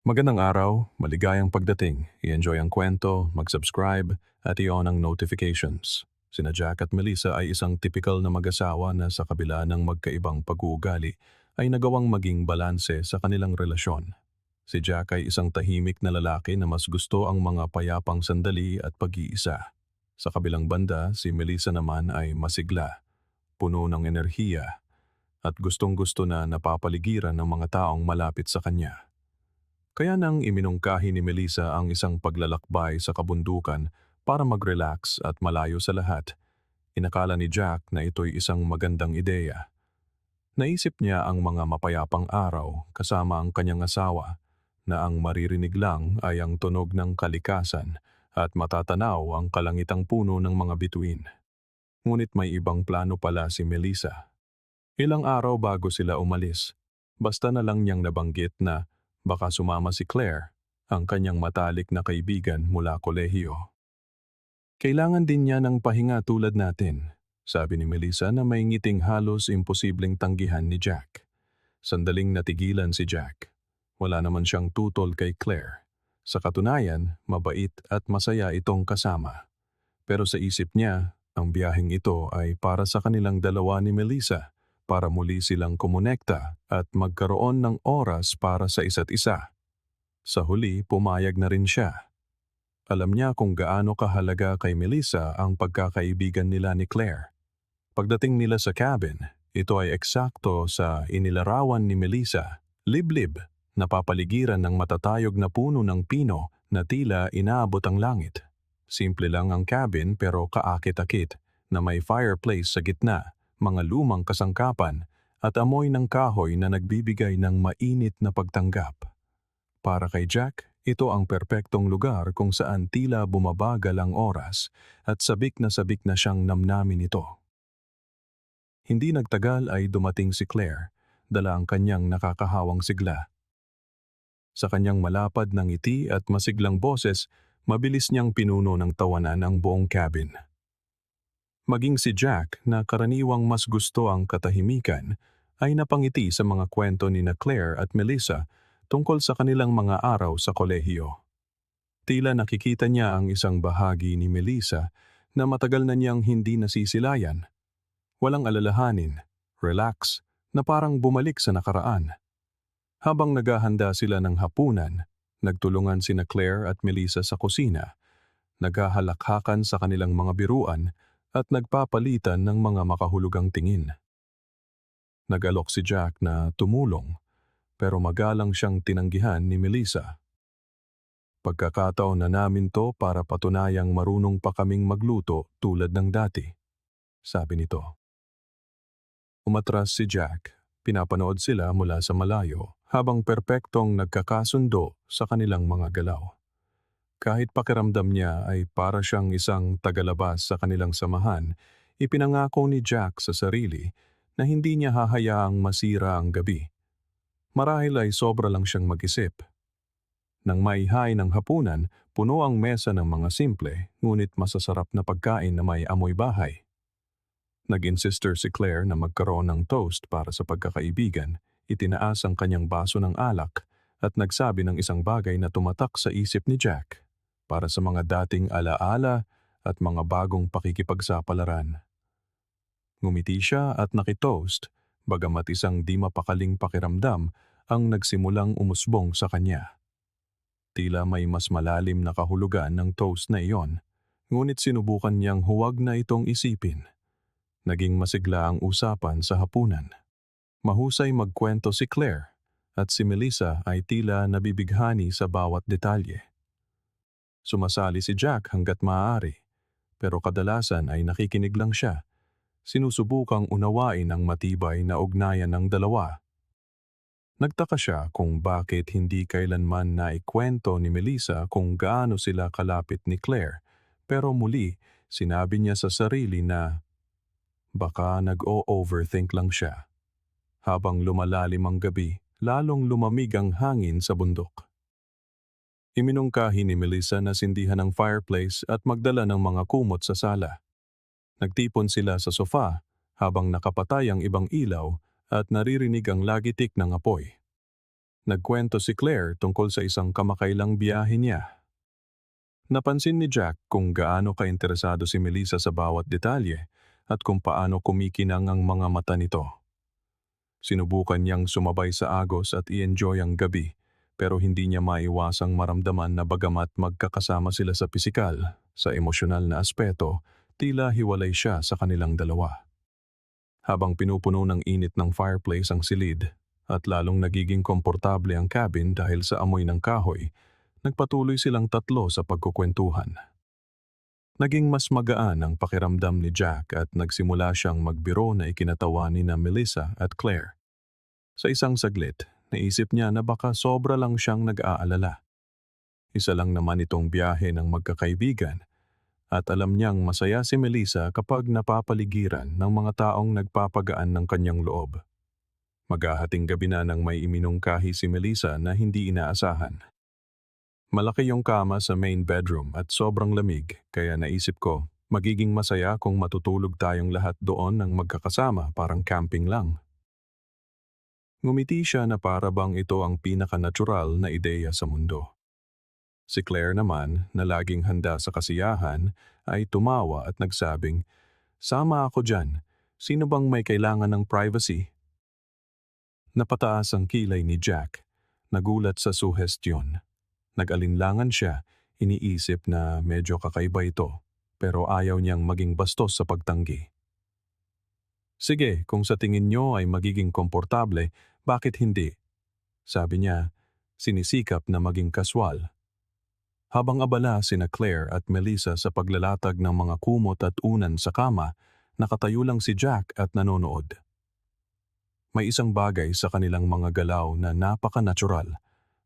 Magandang araw, maligayang pagdating, i-enjoy ang kwento, mag-subscribe, at i-on ang notifications. Sina Jack at Melissa ay isang typical na mag-asawa na sa kabila ng magkaibang pag-uugali ay nagawang maging balanse sa kanilang relasyon. Si Jack ay isang tahimik na lalaki na mas gusto ang mga payapang sandali at pag-iisa. Sa kabilang banda, si Melissa naman ay masigla, puno ng enerhiya, at gustong-gusto na napapaligiran ng mga taong malapit sa kanya. Kaya nang iminungkahi ni Melissa ang isang paglalakbay sa kabundukan para mag-relax at malayo sa lahat, inakala ni Jack na ito'y isang magandang ideya. Naisip niya ang mga mapayapang araw kasama ang kanyang asawa na ang maririnig lang ay ang tunog ng kalikasan at matatanaw ang kalangitang puno ng mga bituin. Ngunit may ibang plano pala si Melissa. Ilang araw bago sila umalis, basta na lang niyang nabanggit na baka sumama si Claire, ang kanyang matalik na kaibigan mula kolehiyo. Kailangan din niya ng pahinga tulad natin, sabi ni Melissa na may ngiting halos imposibleng tanggihan ni Jack. Sandaling natigilan si Jack. Wala naman siyang tutol kay Claire. Sa katunayan, mabait at masaya itong kasama. Pero sa isip niya, ang biyaheng ito ay para sa kanilang dalawa ni Melissa para muli silang kumonekta at magkaroon ng oras para sa isa't isa. Sa huli, pumayag na rin siya. Alam niya kung gaano kahalaga kay Melissa ang pagkakaibigan nila ni Claire. Pagdating nila sa cabin, ito ay eksakto sa inilarawan ni Melissa, liblib, napapaligiran ng matatayog na puno ng pino na tila inaabot ang langit. Simple lang ang cabin pero kaakit-akit na may fireplace sa gitna mga lumang kasangkapan at amoy ng kahoy na nagbibigay ng mainit na pagtanggap. Para kay Jack, ito ang perpektong lugar kung saan tila bumabagal ang oras at sabik na sabik na siyang namnamin ito. Hindi nagtagal ay dumating si Claire, dala ang kanyang nakakahawang sigla. Sa kanyang malapad ng ngiti at masiglang boses, mabilis niyang pinuno ng tawanan ang buong cabin. Maging si Jack na karaniwang mas gusto ang katahimikan ay napangiti sa mga kwento ni na Claire at Melissa tungkol sa kanilang mga araw sa kolehiyo. Tila nakikita niya ang isang bahagi ni Melissa na matagal na niyang hindi nasisilayan. Walang alalahanin, relax, na parang bumalik sa nakaraan. Habang naghahanda sila ng hapunan, nagtulungan sina Claire at Melissa sa kusina, naghahalakhakan sa kanilang mga biruan at nagpapalitan ng mga makahulugang tingin. Nagalok si Jack na tumulong pero magalang siyang tinanggihan ni Melissa. Pagkakataon na namin to para patunayang marunong pa kaming magluto tulad ng dati, sabi nito. Umatras si Jack, pinapanood sila mula sa malayo habang perpektong nagkakasundo sa kanilang mga galaw. Kahit pakiramdam niya ay para siyang isang tagalabas sa kanilang samahan, ipinangako ni Jack sa sarili na hindi niya hahayaang masira ang gabi. Marahil ay sobra lang siyang mag-isip. Nang maihay ng hapunan, puno ang mesa ng mga simple, ngunit masasarap na pagkain na may amoy bahay. Nag-insister si Claire na magkaroon ng toast para sa pagkakaibigan, itinaas ang kanyang baso ng alak at nagsabi ng isang bagay na tumatak sa isip ni Jack para sa mga dating alaala at mga bagong pakikipagsapalaran. Ngumiti siya at nakitoast, bagamat isang di mapakaling pakiramdam ang nagsimulang umusbong sa kanya. Tila may mas malalim na kahulugan ng toast na iyon, ngunit sinubukan niyang huwag na itong isipin. Naging masigla ang usapan sa hapunan. Mahusay magkwento si Claire at si Melissa ay tila nabibighani sa bawat detalye. Sumasali si Jack hanggat maaari, pero kadalasan ay nakikinig lang siya. Sinusubukang unawain ang matibay na ugnayan ng dalawa. Nagtaka siya kung bakit hindi kailanman naikwento ni Melissa kung gaano sila kalapit ni Claire, pero muli sinabi niya sa sarili na baka nag-o-overthink lang siya. Habang lumalalim ang gabi, lalong lumamig ang hangin sa bundok. Iminungkahi ni Melissa na sindihan ang fireplace at magdala ng mga kumot sa sala. Nagtipon sila sa sofa habang nakapatay ang ibang ilaw at naririnig ang lagitik ng apoy. Nagkwento si Claire tungkol sa isang kamakailang biyahe niya. Napansin ni Jack kung gaano kainteresado si Melissa sa bawat detalye at kung paano kumikinang ang mga mata nito. Sinubukan niyang sumabay sa agos at i-enjoy ang gabi pero hindi niya maiwasang maramdaman na bagamat magkakasama sila sa pisikal, sa emosyonal na aspeto, tila hiwalay siya sa kanilang dalawa. Habang pinupuno ng init ng fireplace ang silid at lalong nagiging komportable ang cabin dahil sa amoy ng kahoy, nagpatuloy silang tatlo sa pagkukwentuhan. Naging mas magaan ang pakiramdam ni Jack at nagsimula siyang magbiro na ikinatawa ni na Melissa at Claire. Sa isang saglit, naisip niya na baka sobra lang siyang nag-aalala. Isa lang naman itong biyahe ng magkakaibigan at alam niyang masaya si Melissa kapag napapaligiran ng mga taong nagpapagaan ng kanyang loob. Maghahating gabi na nang may iminungkahi si Melissa na hindi inaasahan. Malaki yung kama sa main bedroom at sobrang lamig kaya naisip ko magiging masaya kung matutulog tayong lahat doon ng magkakasama parang camping lang. Ngumiti siya na para bang ito ang pinaka-natural na ideya sa mundo. Si Claire naman, na laging handa sa kasiyahan, ay tumawa at nagsabing, Sama ako dyan, sino bang may kailangan ng privacy? Napataas ang kilay ni Jack, nagulat sa suhestyon. Nag-alinlangan siya, iniisip na medyo kakaiba ito, pero ayaw niyang maging bastos sa pagtanggi. Sige, kung sa tingin niyo ay magiging komportable, bakit hindi? Sabi niya, sinisikap na maging kaswal. Habang abala sina Claire at Melissa sa paglalatag ng mga kumot at unan sa kama, nakatayo lang si Jack at nanonood. May isang bagay sa kanilang mga galaw na napaka-natural,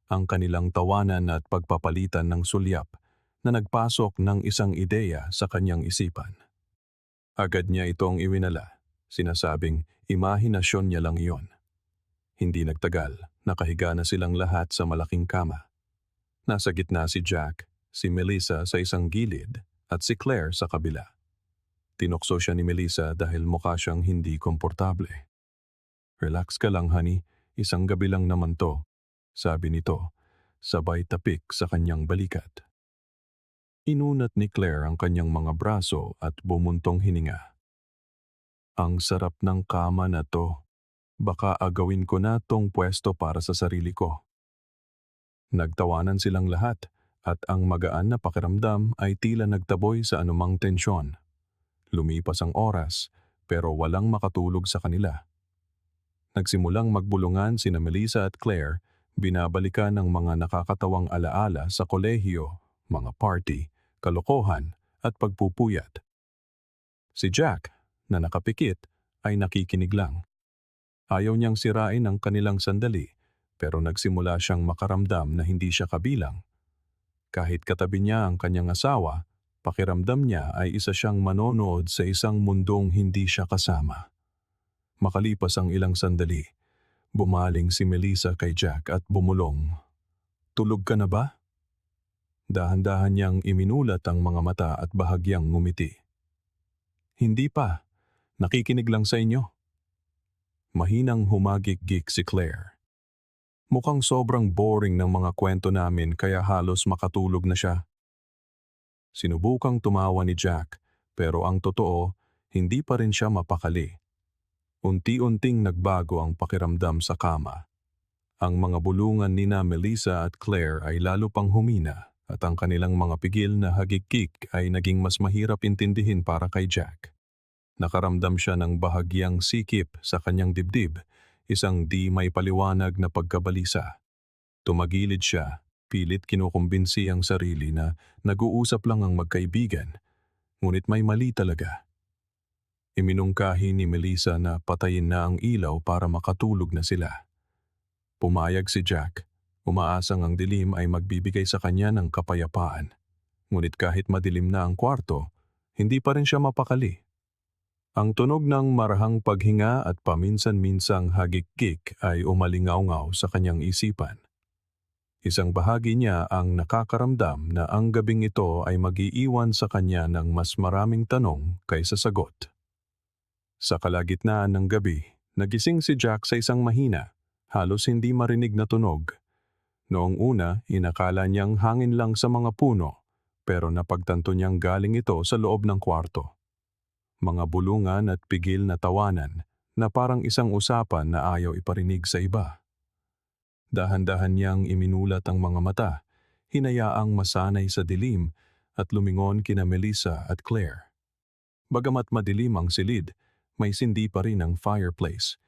ang kanilang tawanan at pagpapalitan ng sulyap na nagpasok ng isang ideya sa kanyang isipan. Agad niya itong iwinala, sinasabing imahinasyon niya lang iyon. Hindi nagtagal, nakahiga na silang lahat sa malaking kama. Nasa gitna si Jack, si Melissa sa isang gilid at si Claire sa kabila. Tinokso siya ni Melissa dahil mukha siyang hindi komportable. Relax ka lang honey, isang gabi lang naman to, sabi nito, sabay tapik sa kanyang balikat. Inunat ni Claire ang kanyang mga braso at bumuntong hininga. Ang sarap ng kama na to. Baka agawin ko na tong pwesto para sa sarili ko. Nagtawanan silang lahat at ang magaan na pakiramdam ay tila nagtaboy sa anumang tensyon. Lumipas ang oras pero walang makatulog sa kanila. Nagsimulang magbulungan sina Melissa at Claire, binabalikan ng mga nakakatawang alaala sa kolehiyo, mga party, kalokohan at pagpupuyat. Si Jack, na nakapikit, ay nakikinig lang. Ayaw niyang sirain ang kanilang sandali, pero nagsimula siyang makaramdam na hindi siya kabilang. Kahit katabi niya ang kanyang asawa, pakiramdam niya ay isa siyang manonood sa isang mundong hindi siya kasama. Makalipas ang ilang sandali, bumaling si Melissa kay Jack at bumulong. Tulog ka na ba? Dahan-dahan niyang iminulat ang mga mata at bahagyang ngumiti. Hindi pa. Nakikinig lang sa inyo. Mahinang humagik-gik si Claire. Mukhang sobrang boring ng mga kwento namin kaya halos makatulog na siya. Sinubukang tumawa ni Jack pero ang totoo, hindi pa rin siya mapakali. Unti-unting nagbago ang pakiramdam sa kama. Ang mga bulungan ni na Melissa at Claire ay lalo pang humina at ang kanilang mga pigil na hagikik ay naging mas mahirap intindihin para kay Jack. Nakaramdam siya ng bahagyang sikip sa kanyang dibdib, isang di may paliwanag na pagkabalisa. Tumagilid siya, pilit kinukumbinsi ang sarili na nag-uusap lang ang magkaibigan, ngunit may mali talaga. Iminungkahi ni Melissa na patayin na ang ilaw para makatulog na sila. Pumayag si Jack, umaasang ang dilim ay magbibigay sa kanya ng kapayapaan. Ngunit kahit madilim na ang kwarto, hindi pa rin siya mapakali. Ang tunog ng marahang paghinga at paminsan-minsang hagik-gik ay umalingaw-ngaw sa kanyang isipan. Isang bahagi niya ang nakakaramdam na ang gabing ito ay magiiwan sa kanya ng mas maraming tanong kaysa sagot. Sa kalagitnaan ng gabi, nagising si Jack sa isang mahina, halos hindi marinig na tunog. Noong una, inakala niyang hangin lang sa mga puno, pero napagtanto niyang galing ito sa loob ng kwarto. Mga bulungan at pigil na tawanan na parang isang usapan na ayaw iparinig sa iba. Dahan-dahan niyang iminulat ang mga mata, hinayaang masanay sa dilim at lumingon kina Melissa at Claire. Bagamat madilim ang silid, may sindi pa rin ang fireplace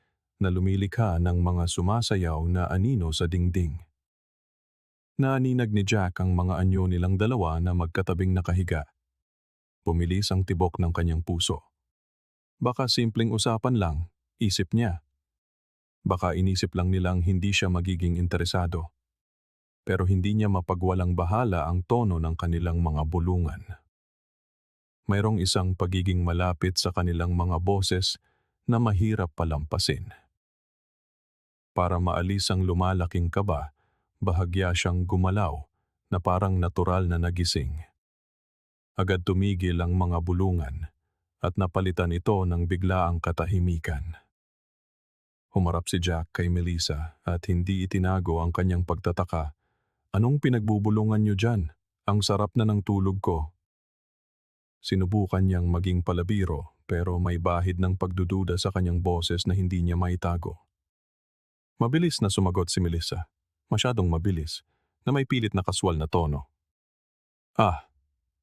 na lumilikha ng mga sumasayaw na anino sa dingding. Naaninag ni Jack ang mga anyo nilang dalawa na magkatabing nakahiga. Pumilis ang tibok ng kanyang puso. Baka simpleng usapan lang, isip niya. Baka inisip lang nilang hindi siya magiging interesado. Pero hindi niya mapagwalang bahala ang tono ng kanilang mga bulungan. Mayroong isang pagiging malapit sa kanilang mga boses na mahirap palampasin. Para maalis ang lumalaking kaba, bahagya siyang gumalaw na parang natural na nagising. Agad tumigil ang mga bulungan at napalitan ito ng biglaang katahimikan. Humarap si Jack kay Melissa at hindi itinago ang kanyang pagtataka. Anong pinagbubulungan niyo dyan? Ang sarap na ng tulog ko. Sinubukan niyang maging palabiro pero may bahid ng pagdududa sa kanyang boses na hindi niya maitago. Mabilis na sumagot si Melissa masyadong mabilis, na may pilit na kaswal na tono. Ah,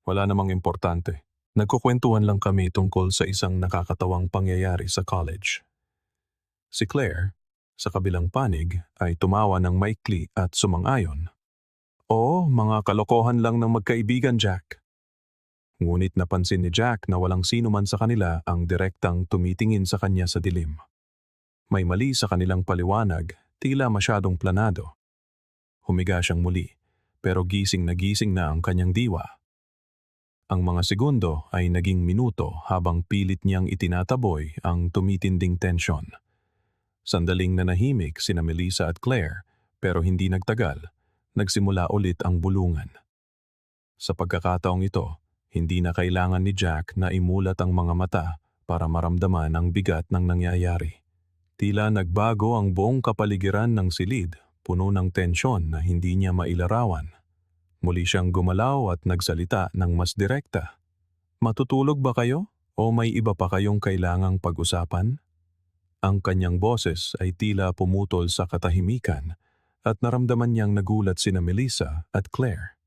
wala namang importante. Nagkukwentuhan lang kami tungkol sa isang nakakatawang pangyayari sa college. Si Claire, sa kabilang panig, ay tumawa ng maikli at sumang-ayon. Oo, mga kalokohan lang ng magkaibigan, Jack. Ngunit napansin ni Jack na walang sino man sa kanila ang direktang tumitingin sa kanya sa dilim. May mali sa kanilang paliwanag, tila masyadong planado. Humiga siyang muli, pero gising na gising na ang kanyang diwa. Ang mga segundo ay naging minuto habang pilit niyang itinataboy ang tumitinding tensyon. Sandaling nanahimik sina Melissa at Claire pero hindi nagtagal, nagsimula ulit ang bulungan. Sa pagkakataong ito, hindi na kailangan ni Jack na imulat ang mga mata para maramdaman ang bigat ng nangyayari. Tila nagbago ang buong kapaligiran ng silid puno ng tensyon na hindi niya mailarawan. Muli siyang gumalaw at nagsalita ng mas direkta. Matutulog ba kayo o may iba pa kayong kailangang pag-usapan? Ang kanyang boses ay tila pumutol sa katahimikan at naramdaman niyang nagulat sina Melissa at Claire.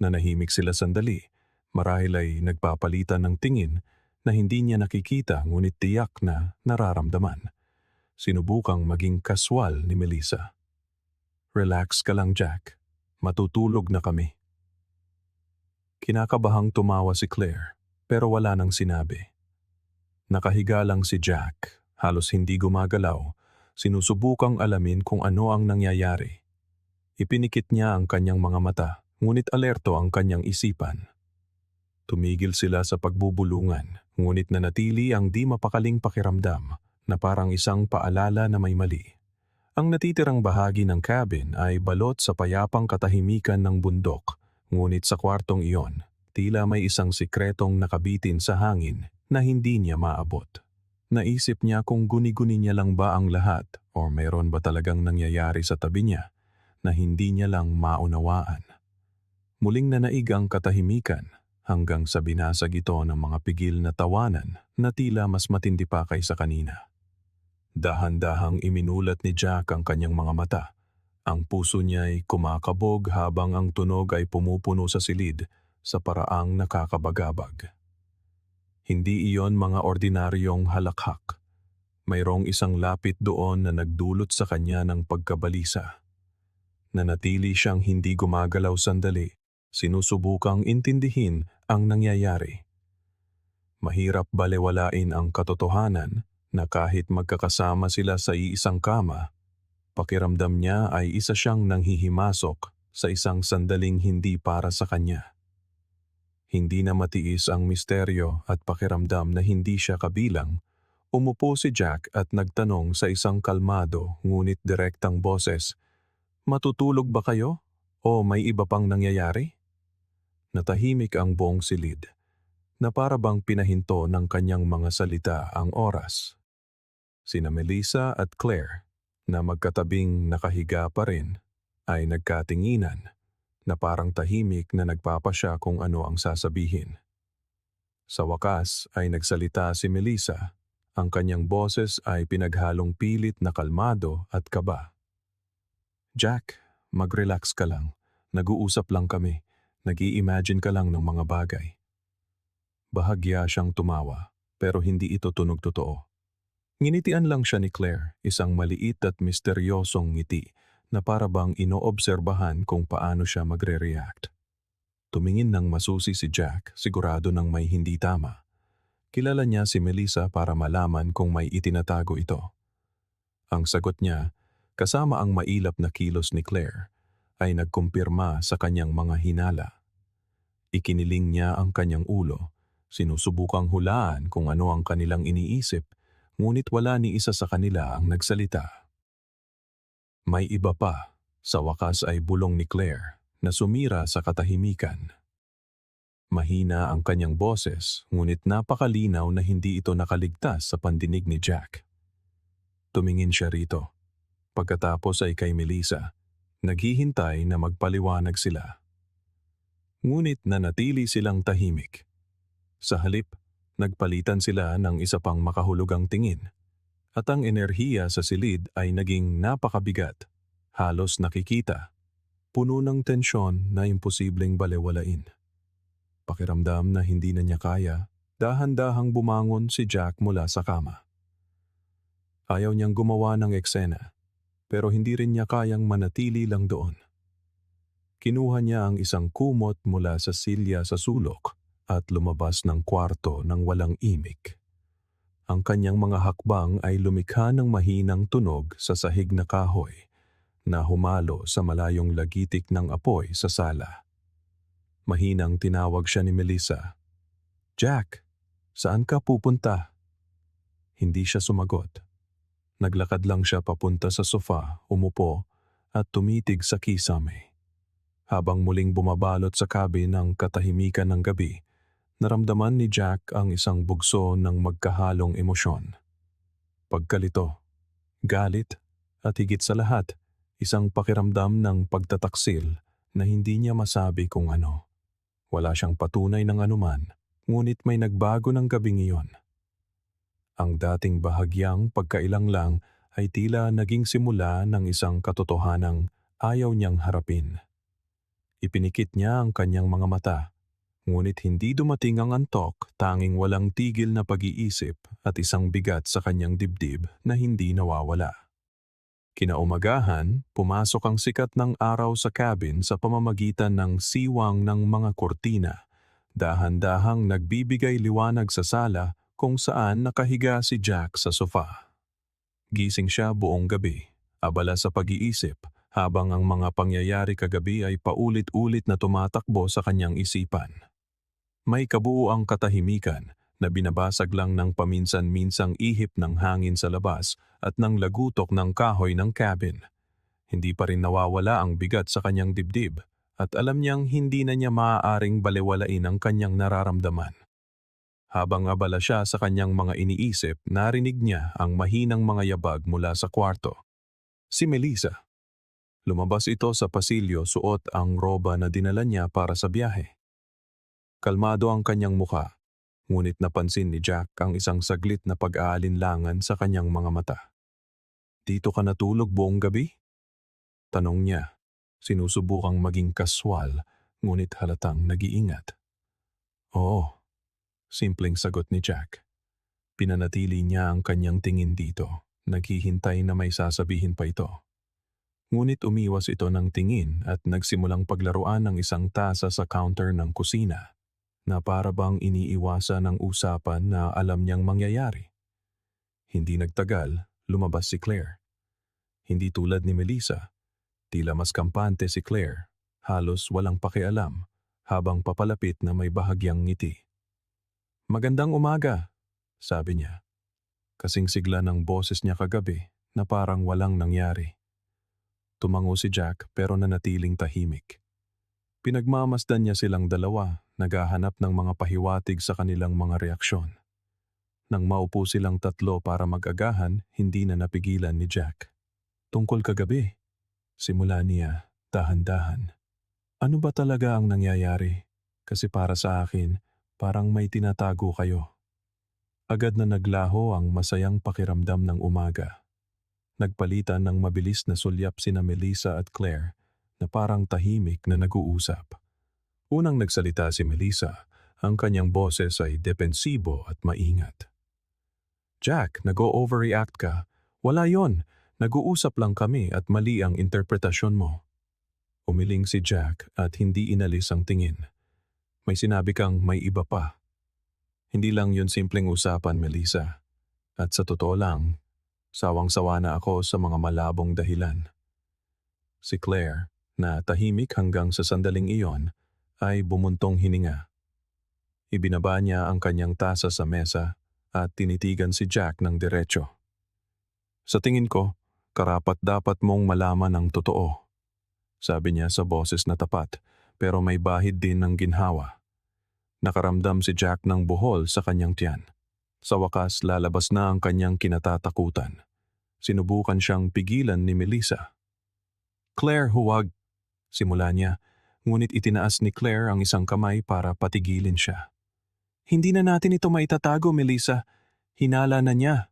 Nanahimik sila sandali, marahil ay nagpapalitan ng tingin na hindi niya nakikita ngunit tiyak na nararamdaman. Sinubukang maging kaswal ni Melissa. Relax ka lang, Jack. Matutulog na kami. Kinakabahang tumawa si Claire, pero wala nang sinabi. Nakahiga lang si Jack, halos hindi gumagalaw, sinusubukang alamin kung ano ang nangyayari. Ipinikit niya ang kanyang mga mata, ngunit alerto ang kanyang isipan. Tumigil sila sa pagbubulungan, ngunit nanatili ang di mapakaling pakiramdam na parang isang paalala na may mali. Ang natitirang bahagi ng cabin ay balot sa payapang katahimikan ng bundok, ngunit sa kwartong iyon, tila may isang sikretong nakabitin sa hangin na hindi niya maabot. Naisip niya kung guni-guni niya lang ba ang lahat o meron ba talagang nangyayari sa tabi niya na hindi niya lang maunawaan. Muling nanaig ang katahimikan hanggang sa binasag ito ng mga pigil na tawanan na tila mas matindi pa kaysa kanina. Dahan-dahang iminulat ni Jack ang kanyang mga mata. Ang puso niya ay kumakabog habang ang tunog ay pumupuno sa silid sa paraang nakakabagabag. Hindi iyon mga ordinaryong halakhak. Mayroong isang lapit doon na nagdulot sa kanya ng pagkabalisa. Nanatili siyang hindi gumagalaw sandali, sinusubukang intindihin ang nangyayari. Mahirap balewalain ang katotohanan na kahit magkakasama sila sa iisang kama, pakiramdam niya ay isa siyang nanghihimasok sa isang sandaling hindi para sa kanya. Hindi na matiis ang misteryo at pakiramdam na hindi siya kabilang, umupo si Jack at nagtanong sa isang kalmado ngunit direktang boses, Matutulog ba kayo? O may iba pang nangyayari? Natahimik ang buong silid, na para bang pinahinto ng kanyang mga salita ang oras. Sina Melissa at Claire, na magkatabing nakahiga pa rin ay nagkatinginan na parang tahimik na nagpapasya kung ano ang sasabihin. Sa wakas ay nagsalita si Melissa. Ang kanyang boses ay pinaghalong pilit na kalmado at kaba. Jack, mag-relax ka lang. Nag-uusap lang kami. Nag-i-imagine ka lang ng mga bagay. Bahagya siyang tumawa, pero hindi ito tunog totoo. Nginitian lang siya ni Claire, isang maliit at misteryosong ngiti na para bang inoobserbahan kung paano siya magre-react. Tumingin ng masusi si Jack, sigurado ng may hindi tama. Kilala niya si Melissa para malaman kung may itinatago ito. Ang sagot niya, kasama ang mailap na kilos ni Claire, ay nagkumpirma sa kanyang mga hinala. Ikiniling niya ang kanyang ulo, sinusubukang hulaan kung ano ang kanilang iniisip, ngunit wala ni isa sa kanila ang nagsalita. May iba pa, sa wakas ay bulong ni Claire na sumira sa katahimikan. Mahina ang kanyang boses, ngunit napakalinaw na hindi ito nakaligtas sa pandinig ni Jack. Tumingin siya rito. Pagkatapos ay kay Melissa, naghihintay na magpaliwanag sila. Ngunit nanatili silang tahimik. Sa halip, nagpalitan sila ng isa pang makahulugang tingin. At ang enerhiya sa silid ay naging napakabigat, halos nakikita, puno ng tensyon na imposibleng balewalain. Pakiramdam na hindi na niya kaya, dahan-dahang bumangon si Jack mula sa kama. Ayaw niyang gumawa ng eksena, pero hindi rin niya kayang manatili lang doon. Kinuha niya ang isang kumot mula sa silya sa sulok at lumabas ng kwarto ng walang imik. Ang kanyang mga hakbang ay lumikha ng mahinang tunog sa sahig na kahoy na humalo sa malayong lagitik ng apoy sa sala. Mahinang tinawag siya ni Melissa. Jack, saan ka pupunta? Hindi siya sumagot. Naglakad lang siya papunta sa sofa, umupo, at tumitig sa kisame. Habang muling bumabalot sa cabin ng katahimikan ng gabi, naramdaman ni Jack ang isang bugso ng magkahalong emosyon. Pagkalito, galit, at higit sa lahat, isang pakiramdam ng pagtataksil na hindi niya masabi kung ano. Wala siyang patunay ng anuman, ngunit may nagbago ng gabing iyon. Ang dating bahagyang pagkailang lang ay tila naging simula ng isang katotohanang ayaw niyang harapin. Ipinikit niya ang kanyang mga mata, ngunit hindi dumating ang antok tanging walang tigil na pag-iisip at isang bigat sa kanyang dibdib na hindi nawawala. Kinaumagahan, pumasok ang sikat ng araw sa cabin sa pamamagitan ng siwang ng mga kortina. Dahan-dahang nagbibigay liwanag sa sala kung saan nakahiga si Jack sa sofa. Gising siya buong gabi, abala sa pag-iisip, habang ang mga pangyayari kagabi ay paulit-ulit na tumatakbo sa kanyang isipan. May kabuuang katahimikan na binabasag lang ng paminsan-minsang ihip ng hangin sa labas at ng lagutok ng kahoy ng cabin. Hindi pa rin nawawala ang bigat sa kanyang dibdib at alam niyang hindi na niya maaaring balewalain ang kanyang nararamdaman. Habang abala siya sa kanyang mga iniisip, narinig niya ang mahinang mga yabag mula sa kwarto. Si Melissa. Lumabas ito sa pasilyo suot ang roba na dinala niya para sa biyahe. Kalmado ang kanyang muka ngunit napansin ni Jack ang isang saglit na pag-aalinlangan sa kanyang mga mata. Dito ka natulog buong gabi? Tanong niya, sinusubukang maging kaswal ngunit halatang nag-iingat. Oo, simpleng sagot ni Jack. Pinanatili niya ang kanyang tingin dito, naghihintay na may sasabihin pa ito. Ngunit umiwas ito ng tingin at nagsimulang paglaruan ng isang tasa sa counter ng kusina na para iniiwasan ng usapan na alam niyang mangyayari. Hindi nagtagal, lumabas si Claire. Hindi tulad ni Melissa, tila mas kampante si Claire, halos walang pakialam, habang papalapit na may bahagyang ngiti. Magandang umaga, sabi niya. Kasing sigla ng boses niya kagabi na parang walang nangyari. Tumango si Jack pero nanatiling tahimik. Pinagmamasdan niya silang dalawa, naghahanap ng mga pahiwatig sa kanilang mga reaksyon. Nang maupo silang tatlo para mag-agahan, hindi na napigilan ni Jack. tungkol kagabi. Simula niya, dahan-dahan. Ano ba talaga ang nangyayari? Kasi para sa akin, parang may tinatago kayo. Agad na naglaho ang masayang pakiramdam ng umaga. Nagpalitan ng mabilis na sulyap sina Melissa at Claire na parang tahimik na nag-uusap. Unang nagsalita si Melissa, ang kanyang boses ay depensibo at maingat. Jack, nag-o-overreact ka. Wala yon. Nag-uusap lang kami at mali ang interpretasyon mo. Umiling si Jack at hindi inalis ang tingin. May sinabi kang may iba pa. Hindi lang yun simpleng usapan, Melissa. At sa totoo lang, sawang-sawa na ako sa mga malabong dahilan. Si Claire, na tahimik hanggang sa sandaling iyon, ay bumuntong hininga. Ibinaba niya ang kanyang tasa sa mesa at tinitigan si Jack ng diretsyo. Sa tingin ko, karapat dapat mong malaman ang totoo. Sabi niya sa boses na tapat, pero may bahid din ng ginhawa. Nakaramdam si Jack ng buhol sa kanyang tiyan. Sa wakas, lalabas na ang kanyang kinatatakutan. Sinubukan siyang pigilan ni Melissa. Claire, huwag! Simula niya, ngunit itinaas ni Claire ang isang kamay para patigilin siya. Hindi na natin ito maitatago, Melissa. Hinala na niya.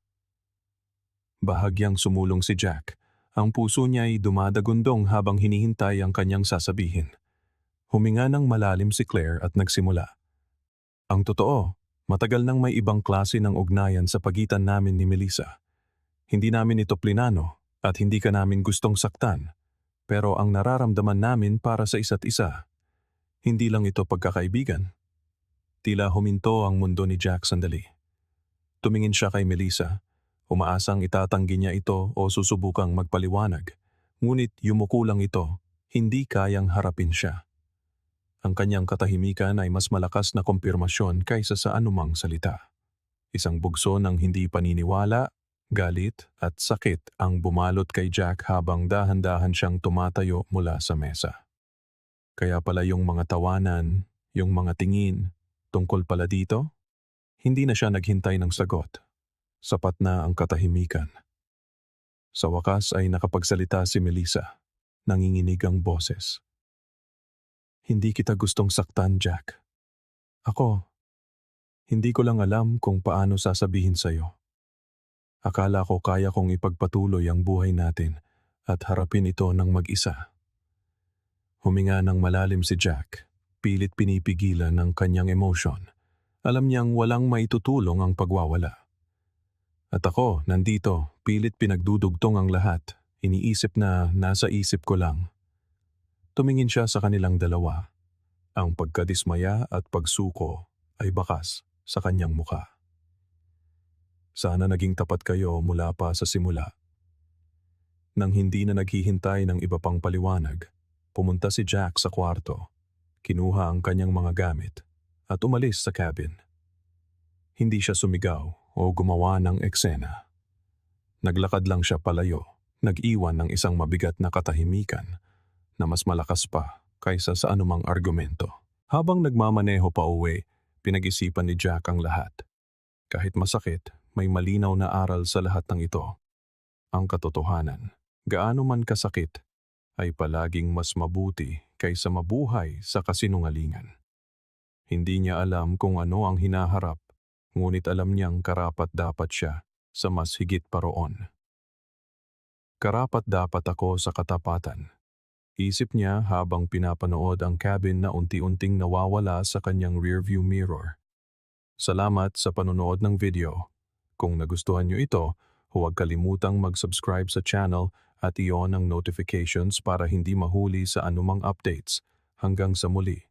Bahagyang sumulong si Jack. Ang puso niya ay dumadagundong habang hinihintay ang kanyang sasabihin. Huminga ng malalim si Claire at nagsimula. Ang totoo, matagal nang may ibang klase ng ugnayan sa pagitan namin ni Melissa. Hindi namin ito plinano at hindi ka namin gustong saktan. Pero ang nararamdaman namin para sa isa't isa. Hindi lang ito pagkakaibigan. Tila huminto ang mundo ni Jack sandali. Tumingin siya kay Melissa. Umaasang itatanggi niya ito o susubukang magpaliwanag. Ngunit yumuko lang ito, hindi kayang harapin siya. Ang kanyang katahimikan ay mas malakas na kumpirmasyon kaysa sa anumang salita. Isang bugso ng hindi paniniwala, galit at sakit ang bumalot kay Jack habang dahan-dahan siyang tumatayo mula sa mesa. Kaya pala yung mga tawanan, yung mga tingin, Tungkol pala dito, hindi na siya naghintay ng sagot. Sapat na ang katahimikan. Sa wakas ay nakapagsalita si Melissa. Nanginginig ang boses. Hindi kita gustong saktan, Jack. Ako, hindi ko lang alam kung paano sasabihin sa'yo. Akala ko kaya kong ipagpatuloy ang buhay natin at harapin ito ng mag-isa. Huminga ng malalim si Jack pilit pinipigilan ng kanyang emosyon. Alam niyang walang maitutulong ang pagwawala. At ako, nandito, pilit pinagdudugtong ang lahat. Iniisip na nasa isip ko lang. Tumingin siya sa kanilang dalawa. Ang pagkadismaya at pagsuko ay bakas sa kanyang muka. Sana naging tapat kayo mula pa sa simula. Nang hindi na naghihintay ng iba pang paliwanag, pumunta si Jack sa kwarto kinuha ang kanyang mga gamit at umalis sa cabin. Hindi siya sumigaw o gumawa ng eksena. Naglakad lang siya palayo, nag-iwan ng isang mabigat na katahimikan na mas malakas pa kaysa sa anumang argumento. Habang nagmamaneho pa uwi, pinag-isipan ni Jack ang lahat. Kahit masakit, may malinaw na aral sa lahat ng ito. Ang katotohanan, gaano man kasakit, ay palaging mas mabuti kaysa mabuhay sa kasinungalingan. Hindi niya alam kung ano ang hinaharap, ngunit alam niyang karapat dapat siya sa mas higit pa roon. Karapat dapat ako sa katapatan. Isip niya habang pinapanood ang cabin na unti-unting nawawala sa kanyang rearview mirror. Salamat sa panonood ng video. Kung nagustuhan niyo ito, huwag kalimutang mag-subscribe sa channel at iyon ang notifications para hindi mahuli sa anumang updates. Hanggang sa muli.